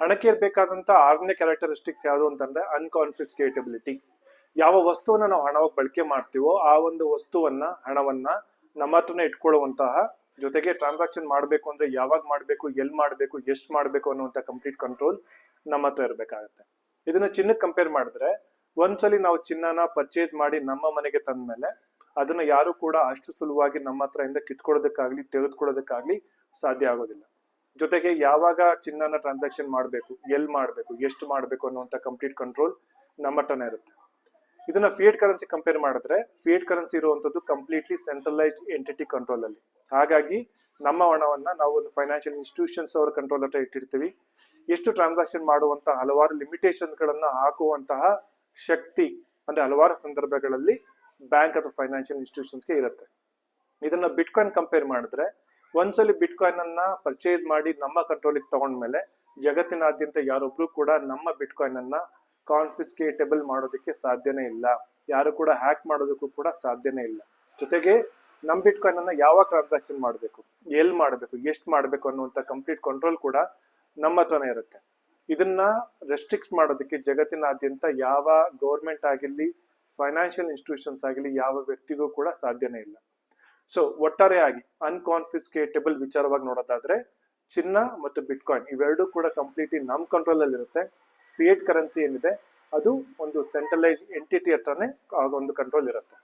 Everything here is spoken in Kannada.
ಹಣಕ್ಕೆ ಇರ್ಬೇಕಾದಂತ ಆರನೇ ಕ್ಯಾರೆಕ್ಟರಿಸ್ಟಿಕ್ಸ್ ಯಾವುದು ಅಂತಂದ್ರೆ ಅನ್ಕಾನ್ಫಿಸ್ಕೇಟಬಿಲಿಟಿ ಯಾವ ವಸ್ತುವನ್ನ ನಾವು ಹಣವಾಗಿ ಬಳಕೆ ಮಾಡ್ತೀವೋ ಆ ಒಂದು ವಸ್ತುವನ್ನ, ಹಣವನ್ನ ನಮ್ಮ ಹತ್ರನೇ ಇಟ್ಕೊಳ್ಳುವಂತಹ ಜೊತೆಗೆ ಟ್ರಾನ್ಸಾಕ್ಷನ್ ಮಾಡಬೇಕು ಅಂದ್ರೆ ಯಾವಾಗ ಮಾಡಬೇಕು, ಎಲ್ಲಿ ಮಾಡಬೇಕು, ಎಷ್ಟು ಮಾಡಬೇಕು ಅನ್ನುವಂತ ಕಂಪ್ಲೀಟ್ ಕಂಟ್ರೋಲ್ ನಮ್ಮ ಹತ್ರ ಇರಬೇಕಾಗತ್ತೆ. ಇದನ್ನ ಚಿನ್ನಕ್ಕೆ ಕಂಪೇರ್ ಮಾಡಿದ್ರೆ ಒಂದ್ಸಲಿ ನಾವು ಚಿನ್ನನ ಪರ್ಚೇಸ್ ಮಾಡಿ ನಮ್ಮ ಮನೆಗೆ ತಂದ್ಮೇಲೆ ಅದನ್ನ ಯಾರು ಕೂಡ ಅಷ್ಟು ಸುಲಭವಾಗಿ ನಮ್ಮ ಹತ್ರ ಇಂದ ಕಿತ್ಕೊಳ್ಳೋದಕ್ಕಾಗ್ಲಿ ತೆಗೆದುಕೊಳ್ಳೋದಕ್ಕಾಗ್ಲಿ ಸಾಧ್ಯ ಆಗೋದಿಲ್ಲ. ಜೊತೆಗೆ ಯಾವಾಗ ಚಿನ್ನನ ಟ್ರಾನ್ಸಾಕ್ಷನ್ ಮಾಡಬೇಕು, ಎಲ್ಲಿ ಮಾಡಬೇಕು, ಎಷ್ಟು ಮಾಡಬೇಕು ಅನ್ನುವಂತ ಕಂಪ್ಲೀಟ್ ಕಂಟ್ರೋಲ್ ನಮ್ಮ ಹತ್ರನೇ ಇರುತ್ತೆ. ಇದನ್ನ ಫಿಯೇಟ್ ಕರೆನ್ಸಿ ಕಂಪೇರ್ ಮಾಡಿದ್ರೆ ಫಿಯೇಟ್ ಕರೆನ್ಸಿ ಇರುವಂತದ್ದು ಕಂಪ್ಲೀಟ್ಲಿ ಸೆಂಟ್ರಲೈಸ್ಡ್ ಎಂಟಿಟಿ ಕಂಟ್ರೋಲ್ ಅಲ್ಲಿ. ಹಾಗಾಗಿ ನಮ್ಮ ಹಣವನ್ನ ನಾವು ಒಂದು ಫೈನಾನ್ಷಿಯಲ್ ಇನ್ಸ್ಟಿಟ್ಯೂಷನ್ಸ್ ಅವರ ಕಂಟ್ರೋಲ್ ಹತ್ರ ಇಟ್ಟಿರ್ತೀವಿ. ಎಷ್ಟು ಟ್ರಾನ್ಸಾಕ್ಷನ್ ಮಾಡುವಂತ ಹಲವಾರು ಲಿಮಿಟೇಷನ್ ಗಳನ್ನ ಹಾಕುವಂತಹ ಶಕ್ತಿ, ಅಂದ್ರೆ ಹಲವಾರು ಸಂದರ್ಭಗಳಲ್ಲಿ ಬ್ಯಾಂಕ್ ಅಥವಾ ಫೈನಾನ್ಷಿಯಲ್ ಇನ್ಸ್ಟಿಟ್ಯೂಷನ್ಸ್ಗೆ ಇರುತ್ತೆ. ಇದನ್ನ ಬಿಟ್ಕಾಯಿನ್ ಕಂಪೇರ್ ಮಾಡಿದ್ರೆ ಒಂದ್ಸಲಿ ಬಿಟ್ಕಾಯಿನ್ ಅನ್ನ ಪರ್ಚೇಸ್ ಮಾಡಿ ನಮ್ಮ ಕಂಟ್ರೋಲಿಗೆ ತಗೊಂಡ್ಮೇಲೆ ಜಗತ್ತಿನಾದ್ಯಂತ ಯಾರೊಬ್ರು ಕೂಡ ನಮ್ಮ ಬಿಟ್ಕಾಯಿನ್ ಅನ್ನ ಕಾನ್ಫಿಸ್ಕೇಟಬಲ್ ಮಾಡೋದಕ್ಕೆ ಸಾಧ್ಯನೇ ಇಲ್ಲ. ಯಾರು ಕೂಡ ಹ್ಯಾಕ್ ಮಾಡೋದಕ್ಕೂ ಕೂಡ ಸಾಧ್ಯನೇ ಇಲ್ಲ. ಜೊತೆಗೆ ನಮ್ ಬಿಟ್ಕಾಯಿನ್ ಅನ್ನ ಯಾವ ಟ್ರಾನ್ಸಾಕ್ಷನ್ ಮಾಡಬೇಕು? ಎಲ್ಲಿ ಮಾಡಬೇಕು? ಎಷ್ಟು ಮಾಡಬೇಕು ಅನ್ನುವಂತ ಕಂಪ್ಲೀಟ್ ಕಂಟ್ರೋಲ್ ಕೂಡ ನಮ್ಮ ಹತ್ರನೇ ಇರುತ್ತೆ. ಇದನ್ನ ರೆಸ್ಟ್ರಿಕ್ಟ್ ಮಾಡೋದಕ್ಕೆ ಜಗತ್ತಿನಾದ್ಯಂತ ಯಾವ ಗೌರ್ಮೆಂಟ್ ಆಗಿರ್ಲಿ ಫೈನಾನ್ಷಿಯಲ್ ಇನ್ಸ್ಟಿಟ್ಯೂಷನ್ಸ್ ಆಗಿರ್ಲಿ, ಯಾವ ವ್ಯಕ್ತಿಗೂ ಕೂಡ ಸಾಧ್ಯನೇ ಇಲ್ಲ. ಸೊ ಒಟ್ಟಾರೆಯಾಗಿ ಅನ್ಕಾನ್ಫಿಸ್ಕೇಟಬಲ್ ವಿಚಾರವಾಗಿ ನೋಡೋದಾದ್ರೆ, ಚಿನ್ನ ಮತ್ತು ಬಿಟ್ಕಾಯಿನ್ ಇವೆರಡೂ ಕೂಡ ಕಂಪ್ಲೀಟ್ಲಿ ನಮ್ ಕಂಟ್ರೋಲ್ ಅಲ್ಲಿ ಇರುತ್ತೆ. ಫಿಯೇಟ್ ಕರೆನ್ಸಿ ಏನಿದೆ, ಅದು ಒಂದು ಸೆಂಟ್ರಲೈಸ್ ಎಂಟಿಟಿ ಹತ್ರನೇ ಒಂದು ಕಂಟ್ರೋಲ್ ಇರುತ್ತೆ.